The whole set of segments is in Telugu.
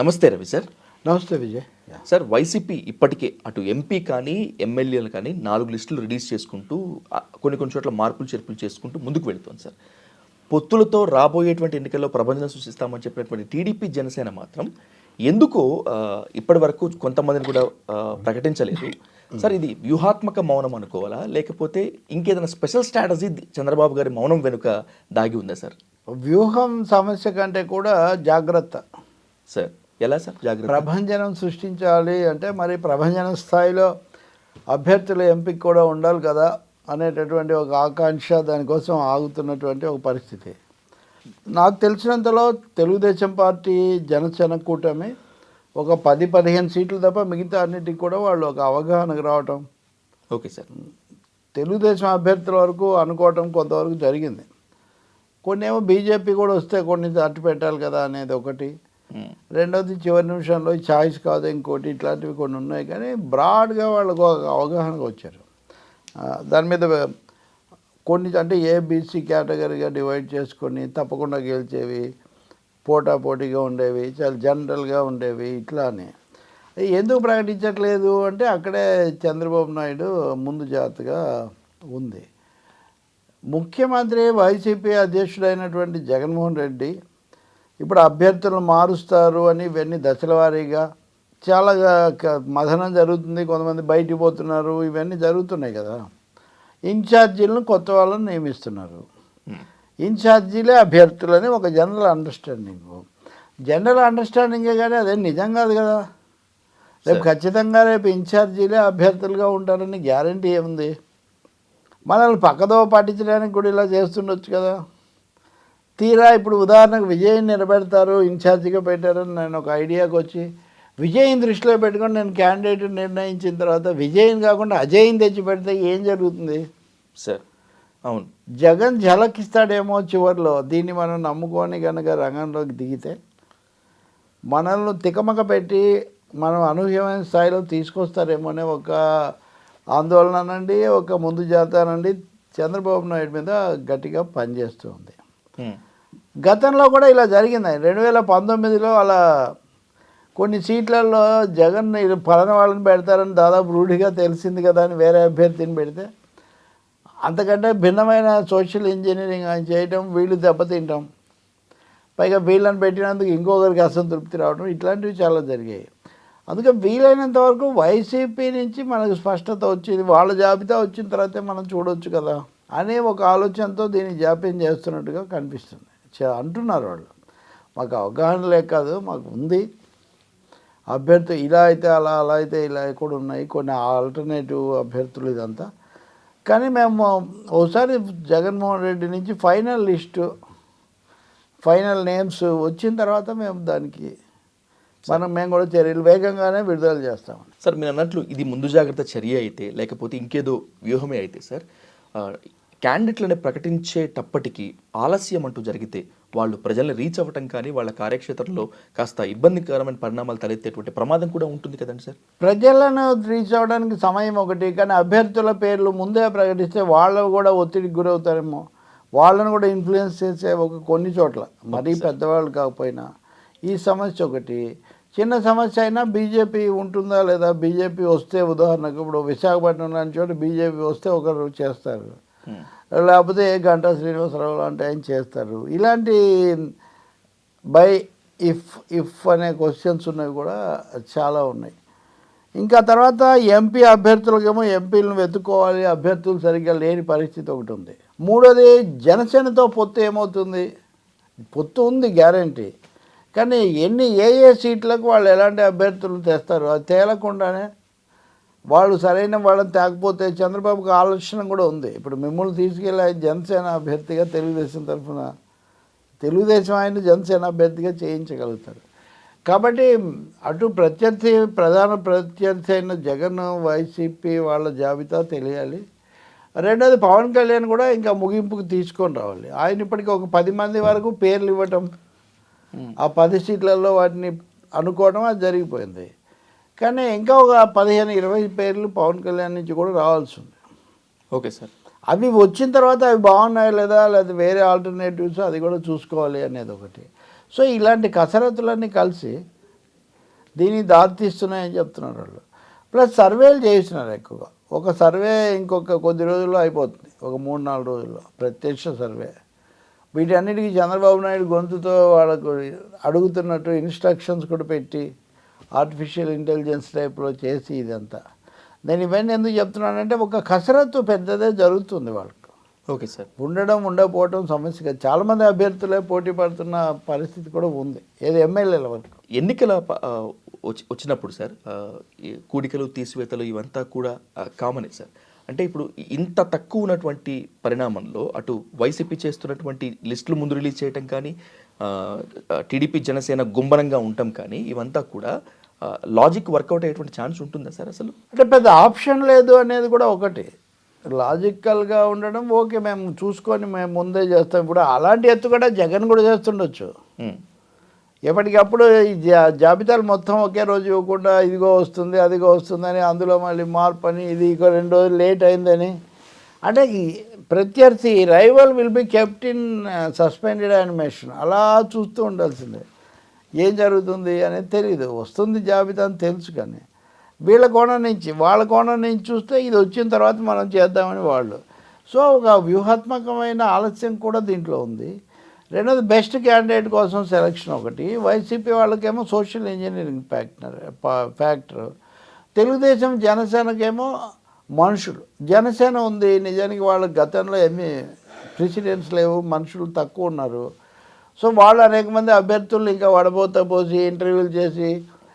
నమస్తే రవి సార్. నమస్తే విజయ్. సార్ వైసీపీ ఇప్పటికే అటు ఎంపీ కానీ ఎమ్మెల్యేలు కానీ నాలుగు లిస్టులు రిలీజ్ చేసుకుంటూ కొన్ని కొన్ని చోట్ల మార్పులు చేర్పులు చేసుకుంటూ ముందుకు వెళుతోంది సార్. పొత్తులతో రాబోయేటువంటి ఎన్నికల్లో ప్రభంజనం సృష్టిస్తామని చెప్పినటువంటి టీడీపీ జనసేన మాత్రం ఎందుకో ఇప్పటి వరకు కొంతమందిని కూడా ప్రకటించలేదు. సార్ ఇది వ్యూహాత్మక మౌనం అనుకోవాలా? లేకపోతే ఇంకేదైనా స్పెషల్ స్ట్రాటజీ చంద్రబాబు గారి మౌనం వెనుక దాగి ఉందా సార్? వ్యూహం సమస్య కంటే కూడా జాగ్రత్త. సార్. ఎలా సార్? జాగ్రత్త. ప్రభంజనం సృష్టించాలి అంటే మరి ప్రభంజనం స్థాయిలో అభ్యర్థుల ఎంపిక కూడా ఉండాలి కదా అనేటటువంటి ఒక ఆకాంక్ష దానికోసం ఆగుతున్నటువంటి ఒక పరిస్థితి. నాకు తెలిసినంతలో తెలుగుదేశం పార్టీ జనసేన కూటమి ఒక పది పదిహేను సీట్లు తప్ప మిగతా అన్నిటికి కూడా వాళ్ళు ఒక అవగాహనకు రావటం. Okay sir. తెలుగుదేశం అభ్యర్థుల వరకు అనుకోవటం కొంతవరకు జరిగింది. కొన్ని ఏమో బీజేపీ కూడా వస్తే కొన్ని అట్టు పెట్టాలి కదా అనేది ఒకటి. రెండవది చివరి నిమిషంలో చాయిస్ ఛాయిస్ కాదు ఇంకోటి ఇట్లాంటివి కొన్ని ఉన్నాయి. కానీ బ్రాడ్గా వాళ్ళకు ఒక అవగాహనకు వచ్చారు. దాని మీద కొన్ని అంటే ఏబీసీ కేటగిరీగా డివైడ్ చేసుకొని తప్పకుండా గెలిచేవి పోటా పోటీగా ఉండేవి చాలా జనరల్గా ఉండేవి ఇట్లా అని. ఎందుకు ప్రకటించట్లేదు? అంటే అక్కడే చంద్రబాబు నాయుడు ముందు జాగ్రత్తగా ఉంది. ముఖ్యమంత్రి వైసీపీ అధ్యక్షుడైనటువంటి జగన్మోహన్ రెడ్డి ఇప్పుడు అభ్యర్థులను మారుస్తారు అని ఇవన్నీ దశల వారీగా చాలా మథనం జరుగుతుంది కొంతమంది బయటికి పోతున్నారు ఇవన్నీ జరుగుతున్నాయి కదా. ఇన్ఛార్జీలను కొత్త వాళ్ళని నియమిస్తున్నారు. ఇన్ఛార్జీలే అభ్యర్థులని ఒక జనరల్ అండర్స్టాండింగ్. జనరల్ అండర్స్టాండింగే కానీ అదే నిజం కాదు కదా. రేపు ఖచ్చితంగా రేపు ఇన్ఛార్జీలే అభ్యర్థులుగా ఉంటారని గ్యారంటీ ఏముంది? మనల్ని పక్కదో పట్టించడానికి కూడా ఇలా చేస్తుండొచ్చు కదా. తీరా ఇప్పుడు ఉదాహరణకు విజయ్ నిలబెడతారు ఇన్ఛార్జిగా పెట్టారని నేను ఒక ఐడియాకి వచ్చి విజయ్ని దృష్టిలో పెట్టుకొని నేను క్యాండిడేట్ నిర్ణయించిన తర్వాత విజయ్ని కాకుండా అజయ్ని తెచ్చి పెడితే ఏం జరుగుతుంది? సార్ అవును. జగన్ ఝలకిస్తాడేమో చివరిలో దీన్ని మనం నమ్ముకొని కనుక రంగంలోకి దిగితే మనల్ని తికమక పెట్టి మనం అనూహ్యమైన స్థాయిలో తీసుకొస్తారేమో అనే ఒక ఆందోళన అనండి ఒక ముందు జాతానండి చంద్రబాబు నాయుడు మీద గట్టిగా పనిచేస్తుంది. గతంలో కూడా ఇలా జరిగింది. రెండు వేల పంతొమ్మిదిలో అలా కొన్ని సీట్లలో జగన్ పలాన వాళ్ళని పెడతారని దాదాపు రూఢిగా తెలిసింది కదా అని వేరే అభ్యర్థిని పెడితే. అంతకంటే భిన్నమైన సోషల్ ఇంజనీరింగ్ ఆయన చేయటం వీళ్ళు దెబ్బతింటాం పైగా వీళ్ళని పెట్టినందుకు ఇంకొకరికి అసంతృప్తి రావడం ఇట్లాంటివి చాలా జరిగాయి. అందుకే వీలైనంత వరకు వైసీపీ నుంచి మనకు స్పష్టత వచ్చింది. వాళ్ళ జాబితా వచ్చిన తర్వాతే మనం చూడొచ్చు కదా అనే ఒక ఆలోచనతో దీన్ని జాప్యం చేస్తున్నట్టుగా కనిపిస్తుంది. అంటున్నారు వాళ్ళు. మాకు అవగాహన లేక కాదు మాకు ఉంది. అభ్యర్థి ఇలా అయితే అలా అలా అయితే ఇలా కూడా ఉన్నాయి. కొన్ని ఆల్టర్నేటివ్ అభ్యర్థులు ఇదంతా. కానీ మేము ఒకసారి జగన్మోహన్ రెడ్డి నుంచి ఫైనల్ లిస్టు ఫైనల్ నేమ్స్ వచ్చిన తర్వాత మేము దానికి మనం మేము కూడా చర్యలు వేగంగానే విడుదల చేస్తాం. సార్ మీరు అన్నట్లు ఇది ముందు జాగ్రత్త చర్య అయితే లేకపోతే ఇంకేదో వ్యూహమే అయితే సార్ క్యాండిడేట్లని ప్రకటించేటప్పటికి ఆలస్యం అంటూ జరిగితే వాళ్ళు ప్రజల్ని రీచ్ అవ్వటం కానీ వాళ్ళ కార్యక్షేత్రంలో కాస్త ఇబ్బందికరమైన పరిణామాలు తలెత్తేటువంటి ప్రమాదం కూడా ఉంటుంది కదండి సార్? ప్రజలను రీచ్ అవ్వడానికి సమయం ఒకటి కానీ అభ్యర్థుల పేర్లు ముందే ప్రకటిస్తే వాళ్ళు కూడా ఒత్తిడికి గురవుతారేమో. వాళ్ళని కూడా ఇన్ఫ్లుయెన్స్ చేసే ఒక కొన్ని చోట్ల మరీ పెద్దవాళ్ళు కాకపోయినా. ఈ సమస్య ఒకటి. చిన్న సమస్య అయినా బీజేపీ ఉంటుందా లేదా? బీజేపీ వస్తే ఉదాహరణకు ఇప్పుడు విశాఖపట్నం లాంటి చోట బీజేపీ వస్తే ఒకరు చేస్తారు. లేకపోతే గంటా శ్రీనివాసరావు లాంటి ఆయన చేస్తారు. ఇలాంటి బై ఇఫ్ ఇఫ్ అనే క్వశ్చన్స్ ఉన్నవి కూడా చాలా ఉన్నాయి. ఇంకా తర్వాత ఎంపీ అభ్యర్థులకేమో ఎంపీలను వెతుక్కోవాలి అభ్యర్థులు సరిగ్గా లేని పరిస్థితి ఒకటి ఉంది. మూడోది జనసేనతో పొత్తు ఏమవుతుంది? పొత్తు ఉంది గ్యారంటీ. కానీ ఎన్ని ఏ ఏ సీట్లకు వాళ్ళు ఎలాంటి అభ్యర్థులు తెస్తారు? అది తేలకుండానే వాళ్ళు సరైన వాళ్ళని తేకపోతే చంద్రబాబుకి ఆలోచన కూడా ఉంది. ఇప్పుడు మిమ్మల్ని తీసుకెళ్ళి ఆయన జనసేన అభ్యర్థిగా తెలుగుదేశం తరఫున తెలుగుదేశం ఆయన జనసేన అభ్యర్థిగా చేయించగలుగుతారు. కాబట్టి అటు ప్రత్యర్థి ప్రధాన ప్రత్యర్థి అయిన జగన్ వైసీపీ వాళ్ళ జాబితా తెలియాలి. రెండోది పవన్ కళ్యాణ్ కూడా ఇంకా ముగింపుకు తీసుకొని రావాలి. ఆయన ఇప్పటికి ఒక పది మంది వరకు పేర్లు ఇవ్వటం. ఆ పది సీట్లలో వాటిని అనుకోవడం అది జరిగిపోయింది. కానీ ఇంకా ఒక పదిహేను ఇరవై పేర్లు పవన్ కళ్యాణ్ నుంచి కూడా రావాల్సి ఉంది. Okay sir. అవి వచ్చిన తర్వాత అవి బాగున్నాయా లేదా లేదా వేరే ఆల్టర్నేటివ్స్ అది కూడా చూసుకోవాలి అనేది ఒకటి. సో ఇలాంటి కసరత్తులన్నీ కలిసి దీనికి దారితీస్తున్నాయని చెప్తున్నారు వాళ్ళు. ప్లస్ సర్వేలు చేస్తున్నారు ఎక్కువగా. ఒక సర్వే ఇంకొక కొద్ది రోజుల్లో అయిపోతుంది. ఒక మూడు నాలుగు రోజుల్లో ప్రత్యక్ష సర్వే. వీటన్నిటికీ చంద్రబాబు నాయుడు గొంతుతో వాళ్ళకు అడుగుతున్నట్టు ఇన్స్ట్రక్షన్స్ కూడా పెట్టి ఆర్టిఫిషియల్ ఇంటెలిజెన్స్ టైప్లో చేసి ఇదంతా. నేను ఇవన్నీ ఎందుకు చెప్తున్నానంటే ఒక కసరత్తు పెద్దదే జరుగుతుంది వాళ్ళకు. Okay sir. ఉండడం ఉండకపోవడం సమస్య కాదు. చాలామంది అభ్యర్థులే పోటీ పడుతున్న పరిస్థితి కూడా ఉంది. ఏది ఎమ్మెల్యేల వరకు? ఎన్నికల వచ్చినప్పుడు సార్ కూడికలు తీసివేతలు ఇవంతా కూడా కామనే సార్. అంటే ఇప్పుడు ఇంత తక్కువ ఉన్నటువంటి పరిణామంలో అటు వైసీపీ చేస్తున్నటువంటి లిస్టులు ముందు రిలీజ్ చేయటం కానీ టీడీపీ జనసేన గుంబనంగా ఉండటం కానీ ఇవంతా కూడా లాజిక్ వర్కౌట్ అయ్యేటువంటి ఛాన్స్ ఉంటుందా సార్ అసలు? అంటే పెద్ద ఆప్షన్ లేదు అనేది కూడా ఒకటి. లాజికల్గా ఉండడం ఓకే మేము చూసుకొని మేము ముందే చేస్తాం. ఇప్పుడు అలాంటి ఎత్తు కూడా జగన్ కూడా చేస్తుండొచ్చు. ఎప్పటికప్పుడు ఈ జా జాబితాలు మొత్తం ఒకే రోజు ఇవ్వకుండా ఇదిగో వస్తుంది అదిగో వస్తుందని అందులో మళ్ళీ మార్పు అని ఇది ఇక రెండు రోజులు లేట్ అయిందని. అంటే ఈ ప్రత్యర్థి rival will be kept in suspended animation అలా చూస్తూ ఉండాల్సిందే. ఏం జరుగుతుంది అనేది తెలియదు వస్తుంది జాబితా అని తెలుసు కానీ వీళ్ళ కోణం నుంచి వాళ్ళ కోణం నుంచి చూస్తే ఇది వచ్చిన తర్వాత మనం చేద్దామని వాళ్ళు. సో ఒక వ్యూహాత్మకమైన ఆలస్యం కూడా దీంట్లో ఉంది. రెండోది బెస్ట్ క్యాండిడేట్ కోసం సెలక్షన్ ఒకటి. వైసీపీ వాళ్ళకేమో social engineering factor factor. Telugu Desam జనసేనకేమో మనుషులు. జనసేన ఉంది నిజానికి వాళ్ళ గతంలో ఏమీ ప్రెసిడెంట్స్ లేవు మనుషులు తక్కువ ఉన్నారు. సో వాళ్ళు అనేక మంది అభ్యర్థులు ఇంకా వడబోత పోసి ఇంటర్వ్యూలు చేసి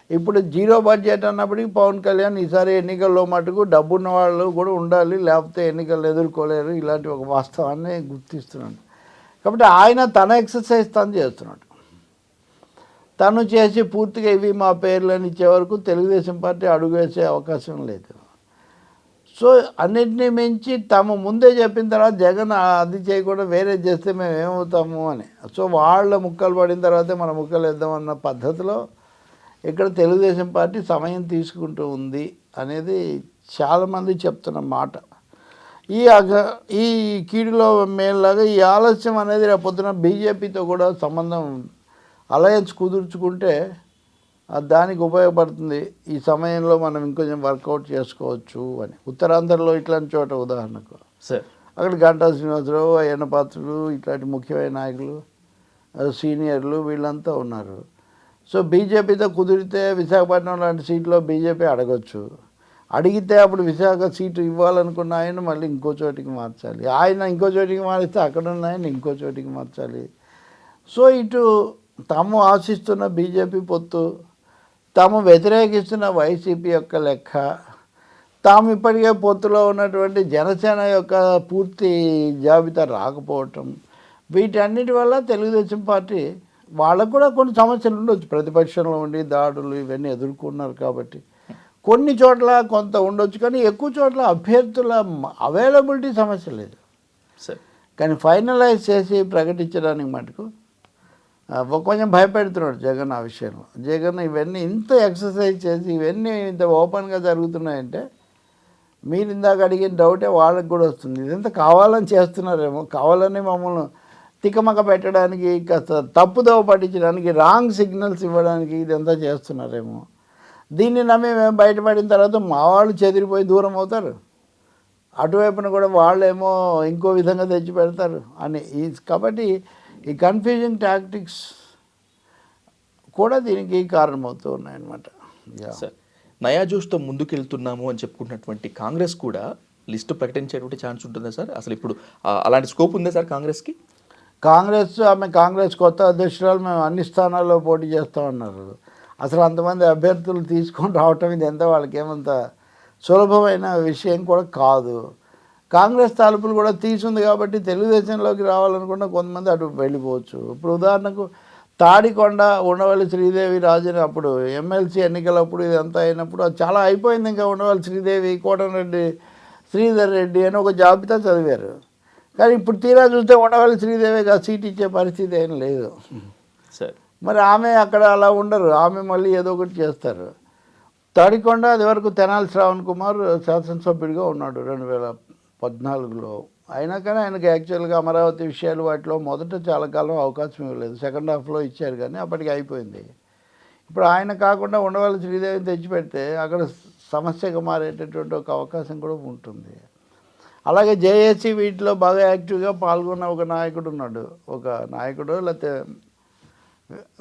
ఇప్పుడు జీరో బడ్జెట్ అన్నప్పటికీ పవన్ కళ్యాణ్ ఈసారి ఎన్నికల్లో మటుకు డబ్బున్న వాళ్ళు కూడా ఉండాలి లేకపోతే ఎన్నికలు ఎదుర్కోలేరు ఇలాంటి ఒక వాస్తవాన్ని గుర్తిస్తున్నాడు కాబట్టి ఆయన తన ఎక్సర్సైజ్ తను చేస్తున్నాడు. తను చేసి పూర్తిగా ఇవి మా పేర్లను ఇచ్చే వరకు తెలుగుదేశం పార్టీ అడుగు వేసే అవకాశం లేదు. సో అన్నిటినీ మించి తమ ముందే చెప్పిన తర్వాత జగన్ అది చేయకుండా వేరే చేస్తే మేము ఏమవుతాము అని. సో వాళ్ళ ముక్కలు పడిన తర్వాతే మన ముక్కలు వేద్దాం అన్న పద్ధతిలో ఇక్కడ తెలుగుదేశం పార్టీ సమయం తీసుకుంటూ ఉంది అనేది చాలామంది చెప్తున్న మాట. ఈ అగ ఈ కీడులో మేలాగా ఈ ఆలస్యం అనేది రేపు బీజేపీతో కూడా సంబంధం అలయన్స్ కుదుర్చుకుంటే దానికి ఉపయోగపడుతుంది. ఈ సమయంలో మనం ఇంకొంచెం వర్కౌట్ చేసుకోవచ్చు అని. ఉత్తరాంధ్రలో ఇట్లాంటి చోట ఉదాహరణకు. సార్. అక్కడ గంటా శ్రీనివాసరావు అయ్యన్న పాత్రులు ఇట్లాంటి ముఖ్యమైన నాయకులు సీనియర్లు వీళ్ళంతా ఉన్నారు. సో బీజేపీతో కుదిరితే విశాఖపట్నం లాంటి సీట్లో బీజేపీ అడగొచ్చు. అడిగితే అప్పుడు విశాఖ సీటు ఇవ్వాలనుకున్న ఆయన మళ్ళీ ఇంకో చోటికి మార్చాలి. ఆయన ఇంకో చోటికి మారిస్తే అక్కడ ఉన్న ఆయన ఇంకో చోటికి మార్చాలి. సో ఇటు తాము ఆశిస్తున్న బీజేపీ పొత్తు తాము వ్యతిరేకిస్తున్న వైసీపీ యొక్క లెక్క తాము ఇప్పటికే పొత్తులో ఉన్నటువంటి జనసేన యొక్క పూర్తి జాబితా రాకపోవటం వీటన్నిటి వల్ల తెలుగుదేశం పార్టీ వాళ్ళకు కూడా కొన్ని సమస్యలు ఉండొచ్చు. ప్రతిపక్షంలో ఉండి దాడులు ఇవన్నీ ఎదుర్కొన్నారు కాబట్టి కొన్ని చోట్ల కొంత ఉండొచ్చు కానీ ఎక్కువ చోట్ల అభ్యర్థుల అవైలబిలిటీ సమస్య లేదు. సార్. కానీ ఫైనలైజ్ చేసి ప్రకటించడానికి మటుకు కొంచెం భయపెడుతున్నాడు జగన్ ఆ విషయంలో. జగన్ ఇవన్నీ ఇంత ఎక్సర్సైజ్ చేసి ఇవన్నీ ఇంత ఓపెన్గా జరుగుతున్నాయంటే మీరు ఇందాక అడిగిన డౌటే వాళ్ళకి కూడా వస్తుంది. ఇదంతా కావాలని చేస్తున్నారేమో కావాలని మమ్మల్ని తికమక పెట్టడానికి కాస్త తప్పుదోవ పట్టించడానికి రాంగ్ సిగ్నల్స్ ఇవ్వడానికి ఇదంతా చేస్తున్నారేమో. దీన్ని నమ్మి మేము బయటపడిన తర్వాత మా వాళ్ళు చెదిరిపోయి దూరం అవుతారు. అటువైపున కూడా వాళ్ళేమో ఇంకో విధంగా తెచ్చి పెడతారు అని. ఈ కాబట్టి ఈ కన్ఫ్యూజింగ్ టాక్టిక్స్ కూడా దీనికి కారణమవుతూ ఉన్నాయన్నమాట. సార్ నయా జోష్తో ముందుకెళ్తున్నాము అని చెప్పుకుంటున్నటువంటి కాంగ్రెస్ కూడా లిస్టు ప్రకటించేటువంటి ఛాన్స్ ఉంటుందా సార్? అసలు ఇప్పుడు అలాంటి స్కోప్ ఉందా సార్ కాంగ్రెస్కి? కాంగ్రెస్ ఆమె కాంగ్రెస్ కొత్త అధ్యక్షురాలు మేము అన్ని స్థానాల్లో పోటీ చేస్తామన్నారు. అసలు అంతమంది అభ్యర్థులు తీసుకొని రావటం ఇది ఎంత వాళ్ళకి ఏమంత సులభమైన విషయం కూడా కాదు. కాంగ్రెస్ తలుపులు కూడా తీసుంది కాబట్టి తెలుగుదేశంలోకి రావాలనుకున్న కొంతమంది అటు వెళ్ళిపోవచ్చు. ఇప్పుడు ఉదాహరణకు తాడికొండ ఉండవల్లి శ్రీదేవి రాజుని అప్పుడు ఎమ్మెల్సీ ఎన్నికలప్పుడు ఇదంతా అయినప్పుడు అది చాలా అయిపోయింది ఇంకా ఉండవల్లి శ్రీదేవి కోటరెడ్డి శ్రీధర్ రెడ్డి అని ఒక జాబితా చదివారు. కానీ ఇప్పుడు తీరా చూస్తే ఉండవల్లి శ్రీదేవికి ఆ సీట్ ఇచ్చే పరిస్థితి ఏం లేదు. సార్. మరి ఆమె అక్కడ అలా ఉండరు. ఆమె మళ్ళీ ఏదో ఒకటి చేస్తారు. తాడికొండ అది వరకు తెనాలి శ్రావణ్ కుమార్ శాసనసభ్యుడిగా ఉన్నాడు రెండు వేల పద్నాలుగులో. అయినా కానీ ఆయనకి యాక్చువల్గా అమరావతి విషయాలు వాటిలో మొదట చాలా కాలం అవకాశం ఇవ్వలేదు. సెకండ్ హాఫ్లో ఇచ్చారు కానీ అప్పటికి అయిపోయింది. ఇప్పుడు ఆయన కాకుండా ఉండవల్లి శ్రీదేవిని తెచ్చిపెడితే అక్కడ సమస్యగా మారేటటువంటి ఒక అవకాశం కూడా ఉంటుంది. అలాగే జేఏసీ వీటిలో బాగా యాక్టివ్గా పాల్గొన్న ఒక నాయకుడు ఉన్నాడు. ఒక నాయకుడు లేకపోతే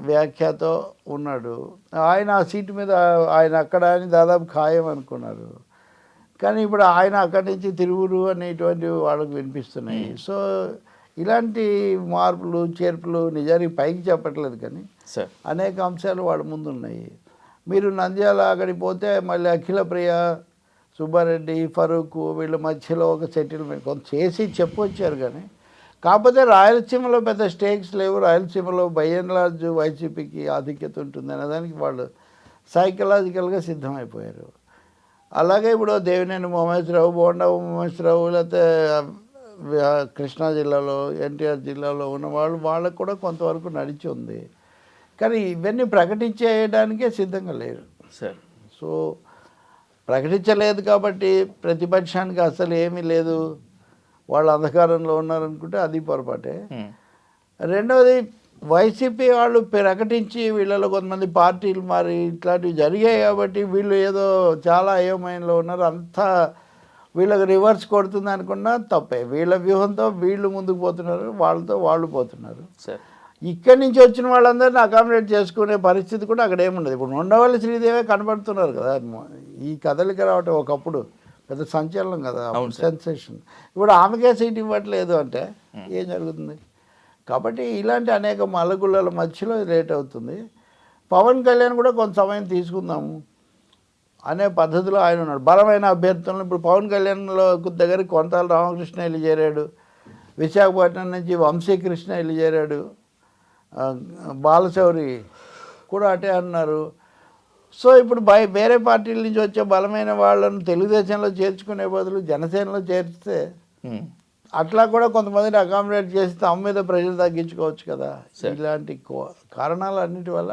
వ్యాఖ్యతో ఉన్నాడు. ఆయన ఆ సీటు మీద ఆయన అక్కడ అని దాదాపు ఖాయం అనుకున్నారు. కానీ ఇప్పుడు ఆయన అక్కడి నుంచి తిరుగురు అనేటువంటి వాళ్ళకు వినిపిస్తున్నాయి. సో ఇలాంటి మార్పులు చేర్పులు నిజానికి పైకి చెప్పట్లేదు కానీ అనేక అంశాలు వాళ్ళ ముందు ఉన్నాయి మీరు నంద్యాల అక్కడికి పోతే మళ్ళీ అఖిల ప్రియ సుబ్బారెడ్డి ఫరూక్ వీళ్ళ మధ్యలో ఒక సెటిల్మెంట్ కొంత చేసి చెప్పొచ్చారు కానీ కాకపోతే రాయలసీమలో పెద్ద స్టేక్స్ లేవు. రాయలసీమలో బై అండ్ లార్జ్ వైసీపీకి ఆధిక్యత ఉంటుంది అనేదానికి వాళ్ళు సైకలాజికల్గా సిద్ధమైపోయారు. అలాగే ఇప్పుడు దేవినేని మహేశ్వరరావు బోండా మహేశ్వరరావు లేకపోతే కృష్ణా జిల్లాలో ఎన్టీఆర్ జిల్లాలో ఉన్న వాళ్ళు వాళ్ళకు కూడా కొంతవరకు నడిచి ఉంది. కానీ ఇవన్నీ ప్రకటించేయడానికే సిద్ధంగా లేరు. సార్. సో ప్రకటించలేదు కాబట్టి ప్రతిపక్షానికి అసలు ఏమీ లేదు. వాళ్ళు అంధకారంలో ఉన్నారనుకుంటే అది పొరపాటే. రెండవది వైసీపీ వాళ్ళు ప్రకటించి వీళ్ళలో కొంతమంది పార్టీలు మరి ఇట్లాంటివి జరిగాయి కాబట్టి వీళ్ళు ఏదో చాలా అయోమయంలో ఉన్నారు. అంతా వీళ్ళకి రివర్స్ కొడుతుంది అనుకున్నా తప్పే. వీళ్ళ వ్యూహంతో వీళ్ళు ముందుకు పోతున్నారు వాళ్ళతో వాళ్ళు పోతున్నారు. ఇక్కడి నుంచి వచ్చిన వాళ్ళందరినీ అకామిడేట్ చేసుకునే పరిస్థితి కూడా అక్కడ ఏముండదు. ఇప్పుడు ఉండవల్లి శ్రీదేవే కనబడుతున్నారు కదా. ఈ కదలిక రావటం ఒకప్పుడు పెద్ద సంచలనం కదా. సెన్సేషన్ ఇప్పుడు ఆమెకే సీట్ ఇవ్వట్లేదు అంటే ఏం జరుగుతుంది? కాబట్టి ఇలాంటి అనేక మలగుళ్ళల మధ్యలో లేట్ అవుతుంది. పవన్ కళ్యాణ్ కూడా కొంత సమయం తీసుకుందాము అనే పద్ధతిలో ఆయన ఉన్నాడు. బలమైన అభ్యర్థులను ఇప్పుడు పవన్ కళ్యాణ్లో దగ్గర కొంతాల రామకృష్ణ వెళ్ళి చేరాడు. విశాఖపట్నం నుంచి వంశీకృష్ణ వెళ్ళి చేరాడు. బాలశౌరి కూడా అటే అన్నారు. సో ఇప్పుడు బయ వేరే పార్టీల నుంచి వచ్చే బలమైన వాళ్ళను తెలుగుదేశంలో చేర్చుకునే బదులు జనసేనలో చేర్చితే అట్లా కూడా కొంతమందిని అకామిడేట్ చేసి తమ మీద ప్రజలు తగ్గించుకోవచ్చు కదా. ఇలాంటి కారణాలు అన్నిటి వల్ల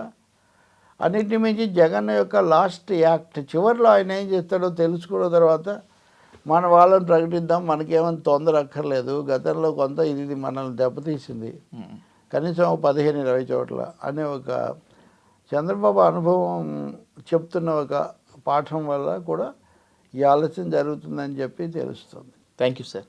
అన్నిటిని మించి జగన్ యొక్క లాస్ట్ యాక్ట్ చివరిలో ఆయన ఏం చేస్తాడో తెలుసుకున్న తర్వాత మన వాళ్ళని ప్రకటిద్దాం మనకేమైనా తొందర అక్కర్లేదు గతంలో కొంత ఇది మనల్ని దెబ్బతీసింది ఉమ్. కనీసం ఒక పదిహేను ఇరవై చోట్ల అనే ఒక చంద్రబాబు అనుభవం చెప్తున్న ఒక పాఠం వల్ల కూడా ఈ ఆలస్యం జరుగుతుందని చెప్పి తెలుస్తుంది థ్యాంక్ యూ సార్